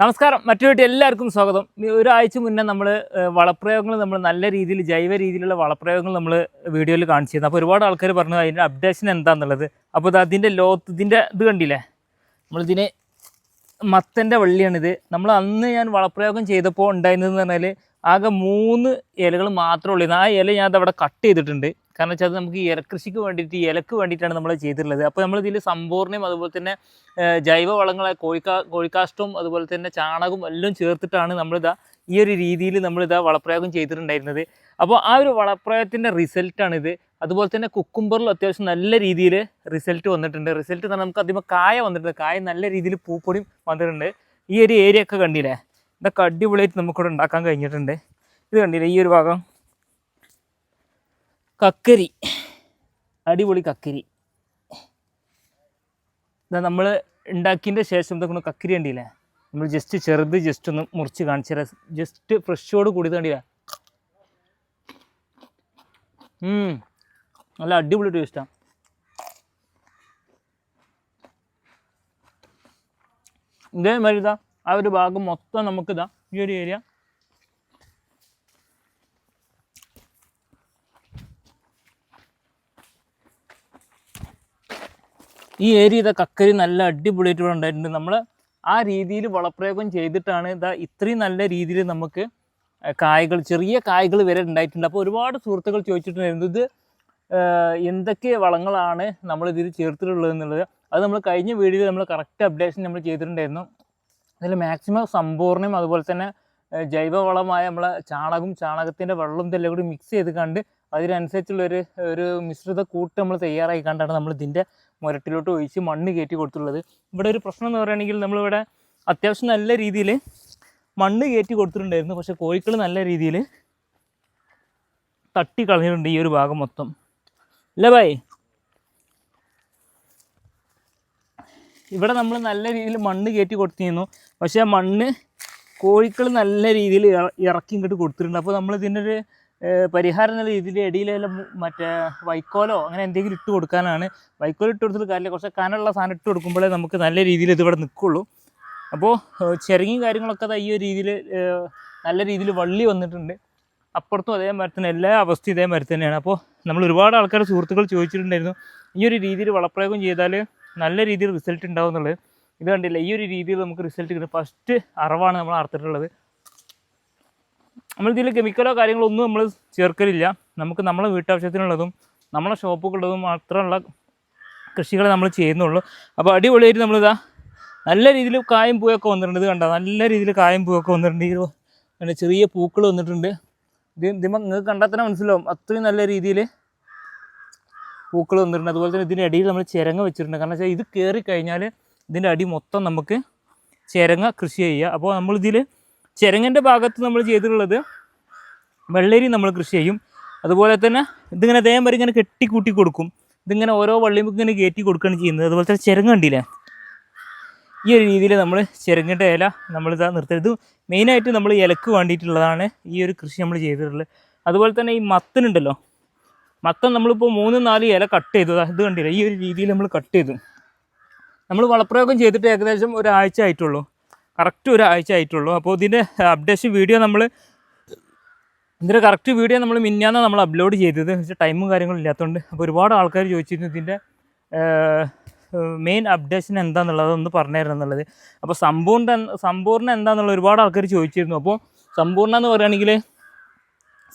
നമസ്കാരം. മറ്റു വീട്ടിൽ എല്ലാവർക്കും സ്വാഗതം. ഒരാഴ്ച മുന്നേ നമ്മൾ വളപ്രയോഗങ്ങൾ നമ്മൾ നല്ല രീതിയിൽ ജൈവ രീതിയിലുള്ള വളപ്രയോഗങ്ങൾ നമ്മൾ വീഡിയോയിൽ കാണിച്ചിരുന്നു. അപ്പോൾ ഒരുപാട് ആൾക്കാർ പറഞ്ഞു അതിന്റെ അപ്ഡേഷൻ എന്താണെന്നുള്ളത് അപ്പോൾ ഇത് അതിന്റെ ലോത്ത് ഇതിന്റെ ഇത് കണ്ടില്ലേ? നമ്മളിതിന് മത്തന്റെ വള്ളിയാണിത്. നമ്മൾ അന്ന് ഞാൻ വളപ്രയോഗം ചെയ്തപ്പോൾ ഉണ്ടായിരുന്നതെന്ന് പറഞ്ഞാൽ ആകെ മൂന്ന് ഇലകൾ മാത്രമേ ഉള്ളൂ. ആ ഇല ഞാൻ അവിടെ കട്ട് ചെയ്തിട്ടുണ്ട്. കാരണം വെച്ചാൽ അത് നമുക്ക് ഇലക്കൃഷിക്ക് വേണ്ടിയിട്ട് ഇലക്ക് വേണ്ടിയിട്ടാണ് നമ്മൾ ചെയ്തിട്ടുള്ളത്. അപ്പോൾ നമ്മളിതിൽ സമ്പൂർണയും അതുപോലെ തന്നെ ഏഹ് ജൈവ വളങ്ങളെ കോഴിക്കാ കോഴിക്കാഷ്ടവും അതുപോലെ തന്നെ ചാണകവും എല്ലാം ചേർത്തിട്ടാണ് നമ്മളിതാ ഈ ഒരു രീതിയിൽ നമ്മളിതാ വളപ്രയോഗം ചെയ്തിട്ടുണ്ടായിരുന്നത്. അപ്പോൾ ആ ഒരു വളപ്രയോഗത്തിന്റെ റിസൾട്ടാണിത്. അതുപോലെ തന്നെ കുക്കുംബറിൽ അത്യാവശ്യം നല്ല രീതിയിൽ റിസൾട്ട് വന്നിട്ടുണ്ട്. റിസൾട്ട് തന്നെ നമുക്ക് അധികം കായ വന്നിട്ടുണ്ട്. കായ നല്ല രീതിയിൽ പൂപ്പൊടിയും വന്നിട്ടുണ്ട്. ഈ ഒരു ഏരിയ ഒക്കെ കണ്ടില്ലേ? ഇതൊക്കെ അടിപൊളിയായിട്ട് നമുക്കിവിടെ ഉണ്ടാക്കാൻ കഴിഞ്ഞിട്ടുണ്ട്. ഇത് കണ്ടില്ലേ? ഈ ഒരു ഭാഗം. കക്കരി. അടിപൊളി കക്കരി. ഇതാ നമ്മൾ ഉണ്ടാക്കിയതിന്റെ ശേഷം ഇതൊക്കെ കക്കരി കണ്ടില്ലേ? നമ്മൾ ജസ്റ്റ് ചെറുത് ജസ്റ്റ് ഒന്ന് മുറിച്ച് കാണിച്ചു ജസ്റ്റ് ഫ്രഷോട് കൂടി കണ്ടില്ലേ? നല്ല അടിപൊളി ടേസ്റ്റാണ് ഇതേമാതിരി ഇതാ ആ ഒരു ഭാഗം മൊത്തം നമുക്കിതാ ഈ ഒരു ഏരിയ ഈ ഏരിയ കക്കരി നല്ല അടിപൊളിയായിട്ട് ഇവിടെ ഉണ്ടായിട്ടുണ്ട്. നമ്മൾ ആ രീതിയിൽ വളപ്രയോഗം ചെയ്തിട്ടാണ് ഇതാ ഇത്രയും നല്ല രീതിയിൽ നമുക്ക് കായകൾ ചെറിയ കായകൾ വരെ ഉണ്ടായിട്ടുണ്ട്. അപ്പോൾ ഒരുപാട് സുഹൃത്തുക്കൾ ചോദിച്ചിട്ടുണ്ടായിരുന്നു ഇത് എന്തൊക്കെ വളങ്ങളാണ് നമ്മൾ ഇതിൽ ചേർത്തിട്ടുള്ളത് എന്നുള്ളത്. അത് നമ്മൾ കഴിഞ്ഞ വീഡിയോയിൽ നമ്മൾ കറക്റ്റ് അപ്ഡേഷൻ നമ്മൾ ചെയ്തിട്ടുണ്ടായിരുന്നു. അതിൽ മാക്സിമം സമ്പൂർണയും അതുപോലെ തന്നെ ജൈവവളമായ നമ്മളെ ചാണകവും ചാണകത്തിന്റെ വെള്ളം ഇതെല്ലാം കൂടി മിക്സ് ചെയ്ത് കണ്ട് അതിനനുസരിച്ചുള്ള ഒരു മിശ്രിത കൂട്ട് നമ്മൾ തയ്യാറാക്കി കണ്ടാണ് നമ്മൾ ഇതിന്റെ മുരട്ടിലോട്ട് ഒഴിച്ച് മണ്ണ് കയറ്റി കൊടുത്തുള്ളത് ഇവിടെ ഒരു പ്രശ്നം എന്ന് പറയുകയാണെങ്കിൽ നമ്മളിവിടെ അത്യാവശ്യം നല്ല രീതിയിൽ മണ്ണ് കയറ്റി കൊടുത്തിട്ടുണ്ടായിരുന്നു. പക്ഷെ കോഴിക്കൾ നല്ല രീതിയിൽ തട്ടി കളഞ്ഞിട്ടുണ്ട് ഈ ഒരു ഭാഗം മൊത്തം. അല്ലേ ഭായി? ഇവിടെ നമ്മൾ നല്ല രീതിയിൽ മണ്ണ് കയറ്റി കൊടുത്തിരുന്നു. പക്ഷേ മണ്ണ് കോഴിക്കൾ നല്ല രീതിയിൽ ഇറക്കി ഇങ്ങോട്ട് കൊടുത്തിട്ടുണ്ട്. അപ്പോൾ നമ്മൾ ഇതിന്റെ ഒരു പരിഹാരം എന്നുള്ള രീതിയിൽ ഇടയിലെല്ലാം മറ്റേ വൈക്കോലോ അങ്ങനെ എന്തെങ്കിലും ഇട്ട് കൊടുക്കാനാണ്. വൈക്കോൽ ഇട്ട് കൊടുത്തിട്ട് കാര്യമില്ല. കുറച്ച് കനമുള്ള സാധനം ഇട്ട് കൊടുക്കുമ്പോഴേ നമുക്ക് നല്ല രീതിയിൽ ഇതിവിടെ നിൽക്കുള്ളൂ. അപ്പോൾ ചെറുങ്ങിയും കാര്യങ്ങളൊക്കെ ഈ ഒരു രീതിയിൽ നല്ല രീതിയിൽ വള്ളി വന്നിട്ടുണ്ട്. അപ്പുറത്തും അതേമാതിരി തന്നെ എല്ലാ അവസ്ഥയും ഇതേമാതിരി തന്നെയാണ്. അപ്പോൾ നമ്മൾ ഒരുപാട് ആൾക്കാർ സുഹൃത്തുക്കൾ ചോദിച്ചിട്ടുണ്ടായിരുന്നു ഈ ഒരു രീതിയിൽ വളപ്രയോഗം ചെയ്താൽ നല്ല രീതിയിൽ റിസൾട്ട് ഉണ്ടാവും എന്നുള്ളത്. ഇത് കണ്ടില്ല? ഈ ഒരു രീതിയിൽ നമുക്ക് റിസൾട്ട് കിട്ടും. ഫസ്റ്റ് അറിവാണ് നമ്മൾ അറുത്തിട്ടുള്ളത് നമ്മളിതിൽ കെമിക്കലോ കാര്യങ്ങളോ ഒന്നും നമ്മൾ ചേർക്കലില്ല. നമുക്ക് നമ്മളെ വീട്ടാവശ്യത്തിനുള്ളതും നമ്മളെ ഷോപ്പുകളുള്ളതും മാത്രമുള്ള കൃഷികളെ നമ്മൾ ചെയ്യുന്നുള്ളൂ. അപ്പോൾ അടിപൊളിയായിട്ട് നമ്മളിതാ നല്ല രീതിയിൽ കായും പൂവൊക്കെ വന്നിട്ടുണ്ട്. ഇത് കണ്ടോ? നല്ല രീതിയിൽ കായും പൂവൊക്കെ വന്നിട്ടുണ്ട്. ഈ ചെറിയ പൂക്കൾ വന്നിട്ടുണ്ട്. ഇത് ഇതിമ്പോൾ നിങ്ങൾക്ക് കണ്ടാൽ തന്നെ മനസ്സിലാവും. അത്രയും നല്ല രീതിയിൽ പൂക്കൾ വന്നിട്ടുണ്ട്. അതുപോലെ തന്നെ ഇതിന്റെ അടിയിൽ നമ്മൾ ചിരങ്ങ വെച്ചിട്ടുണ്ട്. കാരണം വെച്ചാൽ ഇത് കയറി കഴിഞ്ഞാൽ ഇതിന്റെ അടി മൊത്തം നമുക്ക് ചിരങ്ങ കൃഷി ചെയ്യുക. അപ്പോൾ നമ്മളിതിൽ ചിരങ്ങന്റെ ഭാഗത്ത് നമ്മൾ ചെയ്തിട്ടുള്ളത് വെള്ളരി നമ്മൾ കൃഷി ചെയ്യും. അതുപോലെ തന്നെ ഇതിങ്ങനെ അതേമാതിരി ഇങ്ങനെ കെട്ടി കൂട്ടി കൊടുക്കും. ഇതിങ്ങനെ ഓരോ വള്ളിയും ഇങ്ങനെ കയറ്റി കൊടുക്കുകയാണ് ചെയ്യുന്നത്. അതുപോലെ തന്നെ ചിരങ്ങ കണ്ടില്ലേ? ഈ ഒരു രീതിയിൽ നമ്മൾ ചിരങ്ങന്റെ ഇല നമ്മൾ ഇതാ ഇത് മെയിനായിട്ട് നമ്മൾ ഇലക്ക് വേണ്ടിയിട്ടുള്ളതാണ് ഈ ഒരു കൃഷി നമ്മൾ ചെയ്തിട്ടുള്ളത്. അതുപോലെ തന്നെ ഈ മത്തനുണ്ടല്ലോ മത്തൻ നമ്മളിപ്പോൾ മൂന്ന് നാല് ഇല കട്ട് ചെയ്തു. ഇത് കണ്ടില്ല? ഈ ഒരു രീതിയിൽ നമ്മൾ കട്ട് ചെയ്തു. നമ്മൾ വളപ്രയോഗം ചെയ്തിട്ട് ഏകദേശം ഒരാഴ്ച ആയിട്ടുള്ളൂ. കറക്റ്റ് ഒരാഴ്ച ആയിട്ടുള്ളൂ. അപ്പോൾ ഇതിന്റെ അപ്ഡേഷൻ വീഡിയോ നമ്മൾ ഇതിന്റെ കറക്റ്റ് വീഡിയോ നമ്മൾ മിന്നാന്ന് നമ്മൾ അപ്ലോഡ് ചെയ്തത്. പക്ഷേ ടൈമും കാര്യങ്ങളും ഇല്ലാത്തതുകൊണ്ട് അപ്പോൾ ഒരുപാട് ആൾക്കാർ ചോദിച്ചിരുന്നു ഇതിന്റെ മെയിൻ അപ്ഡേഷൻ എന്താണെന്നുള്ളത് ഒന്ന് പറഞ്ഞായിരുന്നുള്ളത് അപ്പോൾ സമ്പൂർണ സമ്പൂർണ എന്താണെന്നുള്ള ഒരുപാട് ആൾക്കാർ ചോദിച്ചിരുന്നു. അപ്പോൾ സമ്പൂർണ എന്ന് പറയുകയാണെങ്കിൽ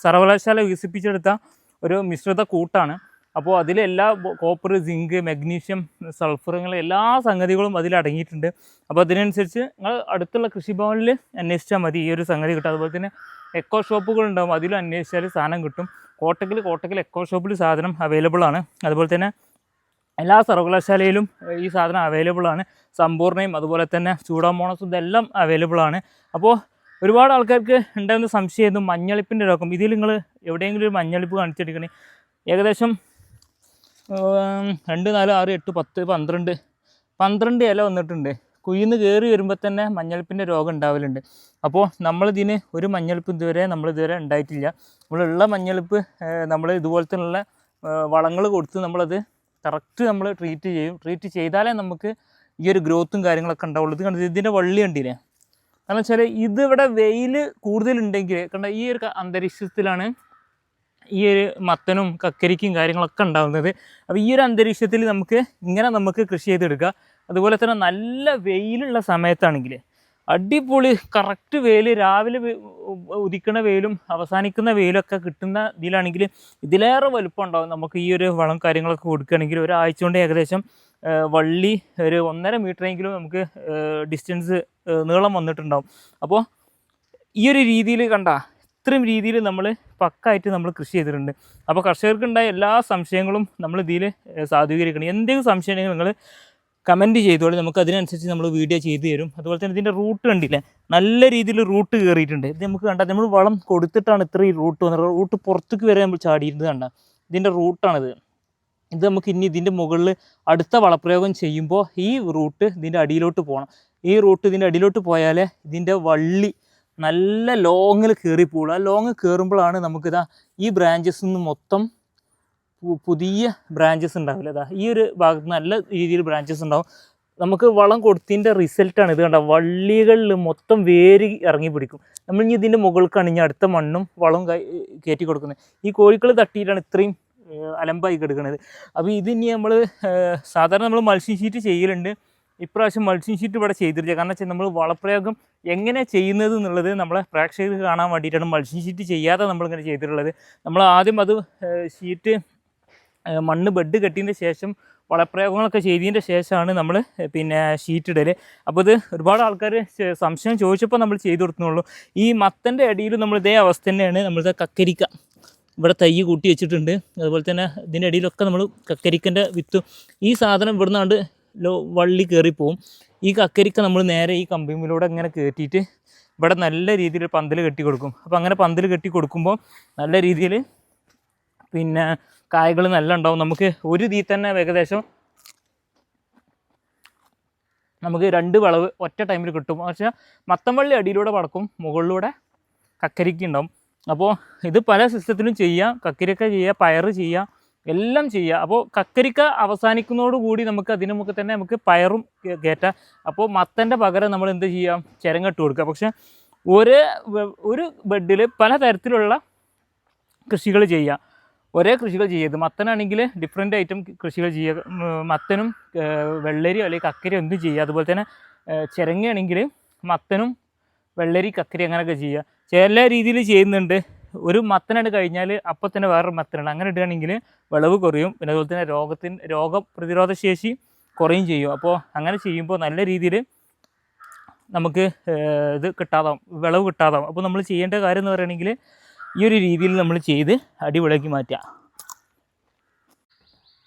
സർവകലാശാല വികസിപ്പിച്ചെടുത്ത ഒരു മിശ്രിത കൂട്ടാണ്. അപ്പോൾ അതിലെല്ലാ കോപ്പർ സിങ്ക് മഗ്നീഷ്യം ഇങ്ങനെ എല്ലാ സംഗതികളും അതിലടങ്ങിയിട്ടുണ്ട് അപ്പോൾ അതിനനുസരിച്ച് നിങ്ങൾ അടുത്തുള്ള കൃഷിഭവനിൽ അന്വേഷിച്ചാൽ മതി. ഈ ഒരു സംഗതി കിട്ടും. അതുപോലെ തന്നെ എക്കോ ഷോപ്പുകൾ ഉണ്ടാവും. അതിലും അന്വേഷിച്ചാൽ സാധനം കിട്ടും. കോട്ടക്കിൽ കോട്ടക്കിൽ എക്കോ ഷോപ്പിൽ സാധനം അവൈലബിൾ ആണ്. അതുപോലെ തന്നെ എല്ലാ സർവകലാശാലയിലും ഈ സാധനം അവൈലബിൾ ആണ്. സമ്പൂർണയും അതുപോലെ തന്നെ ചൂടാമോണസും ഇതെല്ലാം അവൈലബിൾ ആണ്. അപ്പോൾ ഒരുപാട് ആൾക്കാർക്ക് ഉണ്ടായിരുന്ന സംശയമായിരുന്നു മഞ്ഞളിപ്പിന്റെ രോഗം. ഇതിൽ നിങ്ങൾ എവിടെയെങ്കിലും ഒരു മഞ്ഞളിപ്പ് കാണിച്ചെടുക്കണേ. ഏകദേശം രണ്ട് നാല് ആറ് എട്ട് പത്ത് പന്ത്രണ്ട്. പന്ത്രണ്ട് ഇല വന്നിട്ടുണ്ട്. കുയിന്ന് കയറി വരുമ്പോൾ തന്നെ മഞ്ഞൾപ്പിന്റെ രോഗം ഉണ്ടാവലുണ്ട്. അപ്പോൾ നമ്മളിതിന് ഒരു മഞ്ഞൾപ്പ് ഇതുവരെ നമ്മളിതുവരെ ഉണ്ടായിട്ടില്ല. നമ്മളുള്ള മഞ്ഞൾപ്പ് നമ്മൾ ഇതുപോലത്തെ വളങ്ങൾ കൊടുത്ത് നമ്മളത് കറക്റ്റ് നമ്മൾ ട്രീറ്റ് ചെയ്യും. ട്രീറ്റ് ചെയ്താലേ നമുക്ക് ഈ ഒരു ഗ്രോത്തും കാര്യങ്ങളൊക്കെ ഉണ്ടാവുള്ളൂ. ഇത് കണ്ടത് ഇതിന്റെ വള്ളി കണ്ടില്ലേ? കാരണം വെച്ചാൽ ഇതിവിടെ വെയിൽ കൂടുതലുണ്ടെങ്കിൽ കണ്ട ഈ ഒരു അന്തരീക്ഷത്തിലാണ് ഈ ഒരു മത്തനും കക്കരിക്കും കാര്യങ്ങളൊക്കെ ഉണ്ടാകുന്നത് അപ്പോൾ ഈ ഒരു അന്തരീക്ഷത്തിൽ നമുക്ക് ഇങ്ങനെ നമുക്ക് കൃഷി ചെയ്തെടുക്കുക. അതുപോലെ തന്നെ നല്ല വെയിലുള്ള സമയത്താണെങ്കിൽ അടിപൊളി കറക്റ്റ് വെയിൽ രാവിലെ ഉദിക്കുന്ന വെയിലും അവസാനിക്കുന്ന വെയിലൊക്കെ കിട്ടുന്ന ഇതിലാണെങ്കിൽ ഇതിലേറെ വലുപ്പം ഉണ്ടാവും നമുക്ക് ഈ ഒരു വളം കാര്യങ്ങളൊക്കെ കൊടുക്കുകയാണെങ്കിൽ ഒരാഴ്ച കൊണ്ട് ഏകദേശം വള്ളി ഒരു ഒന്നര മീറ്ററെങ്കിലും നമുക്ക് ഡിസ്റ്റൻസ് നീളം വന്നിട്ടുണ്ടാവും. അപ്പോൾ ഈ ഒരു രീതിയിൽ കണ്ട ഇത്രയും രീതിയിൽ നമ്മൾ പക്കായിട്ട് നമ്മൾ കൃഷി ചെയ്തിട്ടുണ്ട്. അപ്പോൾ കർഷകർക്കുണ്ടായ എല്ലാ സംശയങ്ങളും നമ്മൾ ഇതിൽ സാധൂകരിക്കണം. എന്തെങ്കിലും സംശയം നിങ്ങൾ കമന്റ് ചെയ്തോളി. നമുക്ക് അതിനനുസരിച്ച് നമ്മൾ വീഡിയോ ചെയ്തു തരും. അതുപോലെ തന്നെ ഇതിന്റെ റൂട്ട് കണ്ടില്ലേ? നല്ല രീതിയിൽ റൂട്ട് കയറിയിട്ടുണ്ട്. ഇത് നമുക്ക് കണ്ടാൽ നമ്മൾ വളം കൊടുത്തിട്ടാണ് ഇത്രയും റൂട്ട് വന്നത്. റൂട്ട് പുറത്തേക്ക് വരെ നമ്മൾ ചാടിയിരുന്നത് കണ്ട. ഇതിന്റെ റൂട്ടാണിത്. ഇത് നമുക്ക് ഇനി ഇതിന്റെ മുകളിൽ അടുത്ത വളപ്രയോഗം ചെയ്യുമ്പോൾ ഈ റൂട്ട് ഇതിന്റെ അടിയിലോട്ട് പോകണം ഈ റൂട്ട് ഇതിന്റെ അടിയിലോട്ട് പോയാലേ ഇതിന്റെ വള്ളി നല്ല ലോങ്ങിൽ കയറി പോകുള്ളൂ ആ ലോങ് കയറുമ്പോഴാണ് നമുക്കിതാ ഈ ബ്രാഞ്ചസ് നിന്ന് മൊത്തം പുതിയ ബ്രാഞ്ചസ് ഉണ്ടാവില്ല. ഇതാ ഈ ഒരു ഭാഗത്ത് നല്ല രീതിയിൽ ബ്രാഞ്ചസ് ഉണ്ടാവും. നമുക്ക് വളം കൊടുത്തതിന്റെ റിസൾട്ടാണ് ഇത് കണ്ട? വള്ളികളിൽ മൊത്തം വേര് ഇറങ്ങി പിടിക്കും. നമ്മൾ ഇനി ഇതിന്റെ മുകൾക്കാണ് ഇനി അടുത്ത മണ്ണും വളവും കയ- കയറ്റി കൊടുക്കുന്നത്. ഈ കോഴികൾ തട്ടിയിട്ടാണ് ഇത്രയും അലമ്പായി കിടക്കുന്നത് അപ്പോൾ ഇത് ഇനി നമ്മൾ സാധാരണ നമ്മൾ മത്സ്യം ഷീറ്റ് ചെയ്യലുണ്ട്. ഇപ്രാവശ്യം മത്സ്യം ഷീറ്റ് ഇവിടെ ചെയ്തിരിക്കുക. കാരണം വെച്ചാൽ നമ്മൾ വളപ്രയോഗം എങ്ങനെ ചെയ്യുന്നത് എന്നുള്ളത് നമ്മളെ പ്രേക്ഷകർക്ക് കാണാൻ വേണ്ടിയിട്ടാണ് മത്സ്യം ഷീറ്റ് ചെയ്യാതെ നമ്മളിങ്ങനെ ചെയ്തിട്ടുള്ളത്. നമ്മൾ ആദ്യം അത് ഷീറ്റ് മണ്ണ് ബെഡ് കെട്ടിയതിന്റെ ശേഷം വളപ്രയോഗങ്ങളൊക്കെ ചെയ്തതിന്റെ ശേഷമാണ് നമ്മൾ പിന്നെ ഷീറ്റ് ഇടൽ അപ്പോൾ ഇത് ഒരുപാട് ആൾക്കാർ സംശയം ചോദിച്ചപ്പോൾ നമ്മൾ ചെയ്തു കൊടുക്കുന്നുള്ളൂ ഈ മത്തന്റെ അടിയിൽ നമ്മൾ ഇതേ അവസ്ഥ തന്നെയാണ് നമ്മളിത് കക്കരിക്ക. ഇവിടെ തൈ കൂട്ടി വെച്ചിട്ടുണ്ട്. അതുപോലെ തന്നെ ഇതിന്റെ അടിയിലൊക്കെ നമ്മൾ കക്കരിക്കന്റെ വിത്ത്. ഈ സാധനം ഇവിടെ നിന്നാണ്ട് ലോ വള്ളി കയറിപ്പോവും ഈ കക്കരിക്ക നമ്മൾ നേരെ ഈ കമ്പിമിലൂടെ ഇങ്ങനെ കയറ്റിയിട്ട് ഇവിടെ നല്ല രീതിയിൽ പന്തൽ കെട്ടി കൊടുക്കും. അപ്പോൾ അങ്ങനെ പന്തൽ കെട്ടി കൊടുക്കുമ്പോൾ നല്ല രീതിയിൽ പിന്നെ കായകൾ നല്ല ഉണ്ടാവും. നമുക്ക് ഒരു തീ തന്നെ ഏകദേശം നമുക്ക് രണ്ട് വളവ് ഒറ്റ ടൈമിൽ കിട്ടും. പക്ഷേ മത്തംവള്ളി അടിയിലൂടെ പടക്കും മുകളിലൂടെ കക്കരിക്ക ഉണ്ടാവും. അപ്പോൾ ഇത് പല സിസ്റ്റത്തിലും ചെയ്യാം. കക്കരിക്ക ചെയ്യുക പയറ് ചെയ്യുക എല്ലാം ചെയ്യുക അപ്പോൾ കക്കരിക്ക അവസാനിക്കുന്നതോടുകൂടി നമുക്ക് അതിന് മുമ്പ് തന്നെ നമുക്ക് പയറും കയറ്റാം അപ്പോൾ മത്തന്റെ പകരം നമ്മൾ എന്ത് ചെയ്യാം? ചിരങ്ങട്ട് കൊടുക്കുക. പക്ഷെ ഒരു ഒരു ബെഡിൽ പല തരത്തിലുള്ള കൃഷികൾ ചെയ്യുക ഒരേ കൃഷികൾ ചെയ്യരുത്. മത്തനാണെങ്കിൽ ഡിഫറെന്റ് ഐറ്റം കൃഷികൾ ചെയ്യുക. മത്തനും വെള്ളരിയോ അല്ലെങ്കിൽ കക്കരിയോ എന്തും ചെയ്യുക. അതുപോലെ തന്നെ ചിരങ്ങയാണെങ്കിൽ മത്തനും വെള്ളരി കക്കരി അങ്ങനെയൊക്കെ ചെയ്യുക. ചില രീതിയിൽ ചെയ്യുന്നുണ്ട്. ഒരു മത്തനായിട്ട് കഴിഞ്ഞാൽ അപ്പം തന്നെ വേറൊരു മത്തനാണ്. അങ്ങനെ ഇടുകയാണെങ്കിൽ വിളവ് കുറയും. പിന്നെ അതുപോലെ തന്നെ രോഗത്തിന് രോഗപ്രതിരോധ ശേഷി കുറയും ചെയ്യും. അപ്പോൾ അങ്ങനെ ചെയ്യുമ്പോൾ നല്ല രീതിയിൽ നമുക്ക് ഇത് കിട്ടാതാവും. വിളവ് കിട്ടാതാവും. അപ്പോൾ നമ്മൾ ചെയ്യേണ്ട കാര്യം എന്ന് പറയുകയാണെങ്കിൽ ഈ ഒരു രീതിയിൽ നമ്മൾ ചെയ്ത് അടിപൊളിയാക്കി മാറ്റുക.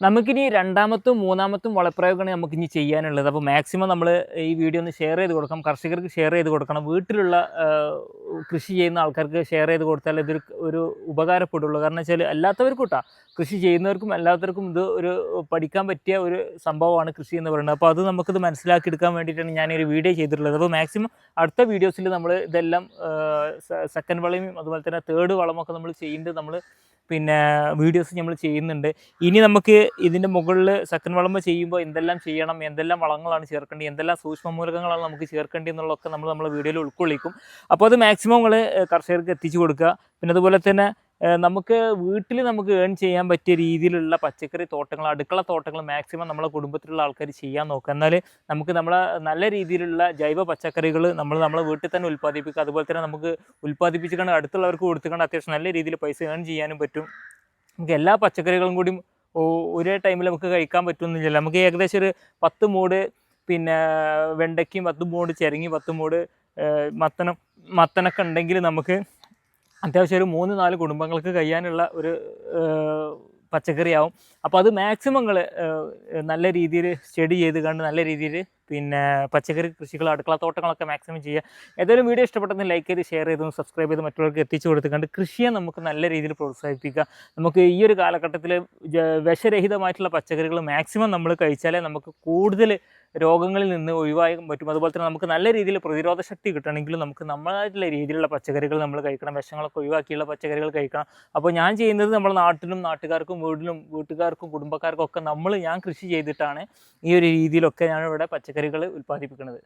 നമുക്കിനി രണ്ടാമത്തും മൂന്നാമത്തും വളപ്രയോഗമാണ് നമുക്കിനി ചെയ്യാനുള്ളത്. അപ്പോൾ മാക്സിമം നമ്മൾ ഈ വീഡിയോ ഒന്ന് ഷെയർ ചെയ്ത് കൊടുക്കാം കർഷകർക്ക് ഷെയർ ചെയ്ത് കൊടുക്കണം. വീട്ടിലുള്ള കൃഷി ചെയ്യുന്ന ആൾക്കാർക്ക് ഷെയർ ചെയ്ത് കൊടുത്താൽ ഇതൊരു ഒരു ഉപകാരപ്പെടുള്ളൂ. കാരണം വെച്ചാൽ അല്ലാത്തവർക്കും കൂട്ടാ കൃഷി ചെയ്യുന്നവർക്കും അല്ലാത്തവർക്കും ഇത് ഒരു പഠിക്കാൻ പറ്റിയ ഒരു സംഭവമാണ് കൃഷി എന്ന് പറയുന്നത്. അപ്പോൾ അത് നമുക്കിത് മനസ്സിലാക്കി എടുക്കാൻ വേണ്ടിയിട്ടാണ് ഞാനൊരു വീഡിയോ ചെയ്തിട്ടുള്ളത്. അപ്പോൾ മാക്സിമം അടുത്ത വീഡിയോസിൽ നമ്മൾ ഇതെല്ലാം സെക്കൻഡ് വളയും അതുപോലെ തന്നെ തേർഡ് വളമൊക്കെ നമ്മൾ ചെയ്യേണ്ടത് നമ്മൾ പിന്നെ വീഡിയോസ് നമ്മൾ ചെയ്യുന്നുണ്ട്. ഇനി നമുക്ക് ഇതിന്റെ മുകളിൽ സെക്കൻഡ് വളമ്പ് ചെയ്യുമ്പോൾ എന്തെല്ലാം ചെയ്യണം എന്തെല്ലാം വളങ്ങളാണ് ചേർക്കേണ്ടത് എന്തെല്ലാം സൂക്ഷ്മ മൂലകങ്ങളാണ് നമുക്ക് ചേർക്കേണ്ടത് എന്നുള്ളതൊക്കെ നമ്മൾ നമ്മുടെ വീഡിയോയിൽ ഉൾക്കൊള്ളിക്കും. അപ്പോൾ അത് മാക്സിമം നമ്മൾ കർഷകർക്ക് എത്തിച്ചു കൊടുക്കുക. പിന്നെ അതുപോലെ തന്നെ നമുക്ക് വീട്ടിൽ നമുക്ക് ഏൺ ചെയ്യാൻ പറ്റിയ രീതിയിലുള്ള പച്ചക്കറി തോട്ടങ്ങൾ അടുക്കള തോട്ടങ്ങൾ മാക്സിമം നമ്മളെ കുടുംബത്തിലുള്ള ആൾക്കാർ ചെയ്യാൻ നോക്കുക. എന്നാൽ നമുക്ക് നമ്മളെ നല്ല രീതിയിലുള്ള ജൈവ പച്ചക്കറികൾ നമ്മൾ നമ്മളെ വീട്ടിൽ തന്നെ ഉൽപ്പാദിപ്പിക്കുക. അതുപോലെ തന്നെ നമുക്ക് ഉൽപ്പാദിപ്പിച്ചുകൊണ്ട് അടുത്തുള്ളവർക്ക് കൊടുത്തുകൊണ്ട് അത്യാവശ്യം നല്ല രീതിയിൽ പൈസ ഏൺ ചെയ്യാനും പറ്റും. നമുക്ക് എല്ലാ പച്ചക്കറികളും കൂടി ഒരേ ടൈമിൽ നമുക്ക് കഴിക്കാൻ പറ്റുമെന്നില്ല നമുക്ക് ഏകദേശം ഒരു പത്ത് മൂട് പിന്നെ വെണ്ടയ്ക്കും പത്ത് മൂട് ചിരങ്ങി പത്ത് മൂട് മത്തനം മത്തനൊക്കെ ഉണ്ടെങ്കിൽ നമുക്ക് അത്യാവശ്യം ഒരു മൂന്ന് നാല് കുടുംബങ്ങൾക്ക് കഴിയാനുള്ള ഒരു പച്ചക്കറിയാവും. അപ്പോൾ അത് മാക്സിമം നിങ്ങൾ നല്ല രീതിയിൽ സ്റ്റഡി ചെയ്ത് കണ്ട് നല്ല രീതിയിൽ പിന്നെ പച്ചക്കറി കൃഷികൾ അടുക്കള തോട്ടങ്ങളൊക്കെ മാക്സിമം ചെയ്യുക. ഏതായാലും വീഡിയോ ഇഷ്ടപ്പെട്ടെന്ന് ലൈക്ക് ചെയ്ത് ഷെയർ ചെയ്തും സബ്സ്ക്രൈബ് ചെയ്ത് മറ്റുള്ളവർക്ക് എത്തിച്ചു കൊടുത്തുകൊണ്ട് കൃഷിയെ നമുക്ക് നല്ല രീതിയിൽ പ്രോത്സാഹിപ്പിക്കുക. നമുക്ക് ഈ ഒരു കാലഘട്ടത്തിൽ വിഷരഹിതമായിട്ടുള്ള പച്ചക്കറികൾ മാക്സിമം നമ്മൾ കഴിച്ചാലേ നമുക്ക് കൂടുതൽ രോഗങ്ങളിൽ നിന്ന് ഒഴിവാക്കാൻ പറ്റും. അതുപോലെ തന്നെ നമുക്ക് നല്ല രീതിയിൽ പ്രതിരോധ ശക്തി കിട്ടണമെങ്കിൽ നമുക്ക് നമ്മളായിട്ടുള്ള രീതിയിലുള്ള പച്ചക്കറികൾ നമ്മൾ കഴിക്കണം. വിഷങ്ങളൊക്കെ ഒഴിവാക്കിയുള്ള പച്ചക്കറികൾ കഴിക്കണം. അപ്പോൾ ഞാൻ ചെയ്യുന്നത് നമ്മുടെ നാട്ടിലും നാട്ടുകാർക്കും വീട്ടിലും വീട്ടുകാർക്കും കുടുംബക്കാർക്കും ഒക്കെ നമ്മൾ ഞാൻ കൃഷി ചെയ്തിട്ടാണ് ഈ ഒരു രീതിയിലൊക്കെ ഞാൻ ഇവിടെ പച്ചക്കറികൾ ഉൽപ്പാദിപ്പിക്കുന്നത്.